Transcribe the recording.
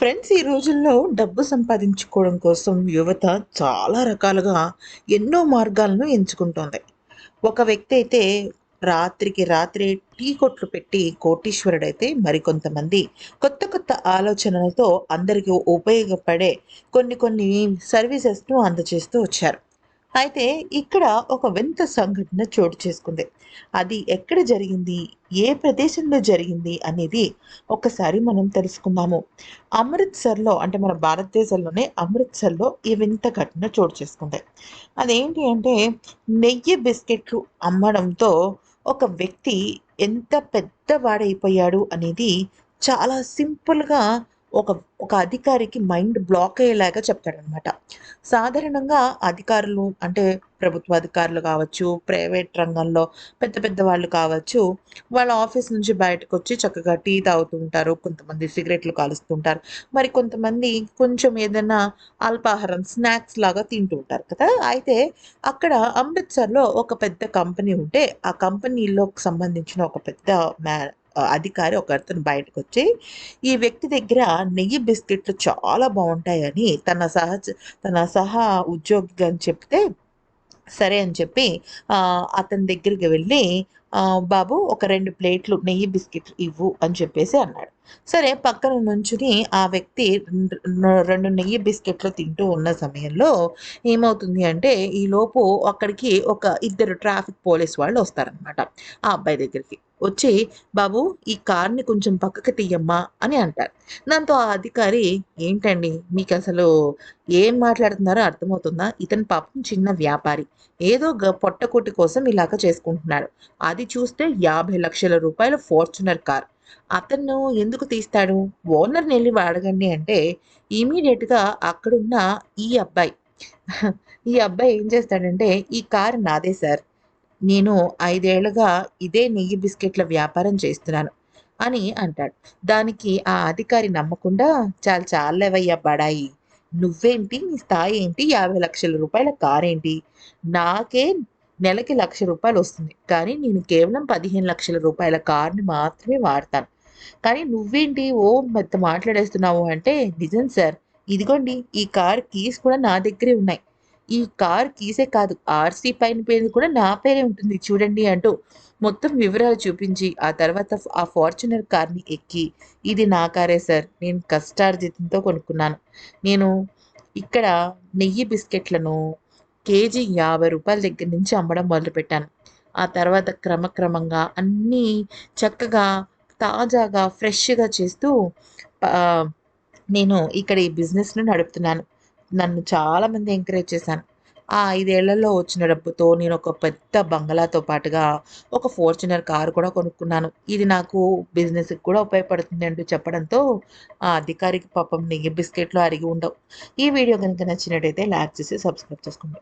Friends ఈ రోజుల్లో డబ్బు సంపాదించుకోవడం కోసం యువత చాలా రకాలుగా ఎన్నో మార్గాలను ఎంచుకుంటోంది. ఒక వ్యక్తి అయితే రాత్రికి రాత్రి టీ కొట్లు పెట్టి కోటీశ్వరుడైతే మరికొంతమంది. కొత్త కొత్త ఆలోచనలతో అందరికీ ఉపయోగపడే కొన్ని కొన్ని సర్వీసెస్ను అందజేస్తూ వచ్చారు. అయితే ఇక్కడ ఒక వింత సంఘటన చోటు చేసుకుంది. అది ఎక్కడ జరిగింది? ఏ ప్రదేశంలో జరిగింది? అనేది ఒకసారి మనం తెలుసుకుందాము. అమృత్సర్లో అంటే మన భారతదేశంలోనే అమృత్సర్లో ఈ వింత ఘటన చోటు చేసుకుంది. అదేంటి అంటే నెయ్యి బిస్కెట్లు అమ్మడంతో ఒక వ్యక్తి ఎంత పెద్దవాడైపోయాడు అనేది చాలా సింపుల్గా ఒక ఒక అధికారికి మైండ్ బ్లాక్ అయ్యేలాగా చెప్తాడనమాట సాధారణంగా అధికారులు అంటే ప్రభుత్వ అధికారులు కావచ్చు ప్రైవేట్ రంగంలో పెద్ద పెద్ద వాళ్ళు కావచ్చు వాళ్ళ ఆఫీస్ నుంచి బయటకు వచ్చి చక్కగా టీ తాగుతూ ఉంటారు కొంతమంది సిగరెట్లు కాలుస్తుంటారు మరి కొంతమంది కొంచెం ఏదైనా అల్పాహారం స్నాక్స్ లాగా తింటూ ఉంటారు కదా. అయితే అక్కడ అమృత్సర్లో ఒక పెద్ద కంపెనీ ఉంటే ఆ కంపెనీలో సంబంధించిన ఒక పెద్ద మ్యా అధికారి ఒక అతను బయటకు వచ్చి ఈ వ్యక్తి దగ్గర నెయ్యి బిస్కెట్లు చాలా బాగుంటాయని తన సహజ తన సహా ఉద్యోగి అని చెప్తే సరే అని చెప్పి అతని దగ్గరికి వెళ్ళి బాబు ఒక రెండు ప్లేట్లు నెయ్యి బిస్కెట్లు ఇవ్వు అని చెప్పేసి అన్నాడు. సరే పక్కన నుంచుని ఆ వ్యక్తి రెండు నెయ్యి బిస్కెట్లు తింటూ ఉన్న సమయంలో ఏమవుతుంది అంటే ఈలోపు అక్కడికి ఒక ఇద్దరు ట్రాఫిక్ పోలీస్ వాళ్ళు వస్తారనమాట ఆ అబ్బాయి దగ్గరికి. వచ్చి బాబు ఈ కార్ని కొంచెం పక్కకి తీయమ్మా అని అంటారు. దాంతో ఆ అధికారి ఏంటండి మీకు అసలు ఏం మాట్లాడుతున్నారో అర్థమవుతుందా? ఇతని పాపం చిన్న వ్యాపారి. ఏదో పొట్టకొట్టి కోసం ఇలాగ చేసుకుంటున్నాడు. అది చూస్తే యాభై లక్షల రూపాయల ఫార్చునర్ కార్. అతను ఎందుకు తీస్తాడు? ఓనర్ని వెళ్ళి అడగండి అంటే ఇమీడియట్గా అక్కడున్న ఈ అబ్బాయి. ఈ అబ్బాయి ఏం చేస్తాడంటే ఈ కార్ నాదే సార్. నేను ఐదేళ్ళుగా ఇదే నెయ్యి బిస్కెట్ల వ్యాపారం చేస్తున్నాను అని అంటాడు. దానికి ఆ అధికారి నమ్మకుండా చాలా చాలేవయ్యా బడాయి. నువ్వేంటి? నీ స్థాయి ఏంటి? యాభై లక్షల రూపాయల కారేంటి? ఏంటి నాకే నెలకి లక్ష రూపాయలు వస్తుంది. కానీ నేను కేవలం పదిహేను లక్షల రూపాయల కార్ని మాత్రమే వాడతాను. కానీ నువ్వేంటి ఓ మెత్త మాట్లాడేస్తున్నావు అంటే నిజం సార్. ఇదిగోండి ఈ కార్ కీస్ కూడా నా దగ్గరే ఉన్నాయి. ఈ కార్ కీసే కాదు ఆర్సీ పైన పేరు కూడా నా పేరే ఉంటుంది చూడండి అంటూ మొత్తం వివరాలు చూపించి ఆ తర్వాత ఆ ఫార్చునర్ కార్ని ఎక్కి ఇది నా కారే సార్. నేను కష్టార్జితంతో కొనుక్కున్నాను. నేను ఇక్కడ నెయ్యి బిస్కెట్లను కేజీ యాభై రూపాయల దగ్గర నుంచి అమ్మడం మొదలుపెట్టాను. ఆ తర్వాత క్రమక్రమంగా అన్నీ చక్కగా తాజాగా ఫ్రెష్గా చేస్తూ నేను ఇక్కడ ఈ బిజినెస్ను నడుపుతున్నాను. నన్ను చాలామంది ఎంకరేజ్ చేశాను. ఆ ఐదేళ్ళలో వచ్చిన డబ్బుతో నేను ఒక పెద్ద బంగ్లాతో పాటుగా ఒక ఫార్చునర్ కారు కూడా కొనుక్కున్నాను. ఇది నాకు బిజినెస్కి కూడా ఉపయోగపడుతుంది అంటూ చెప్పడంతో ఆ అధికారికి పాపం నెయ్యి బిస్కెట్లు అరిగి ఉండవు. ఈ వీడియో కనుక నచ్చినట్టయితే లైక్ చేసి సబ్స్క్రైబ్ చేసుకోండి.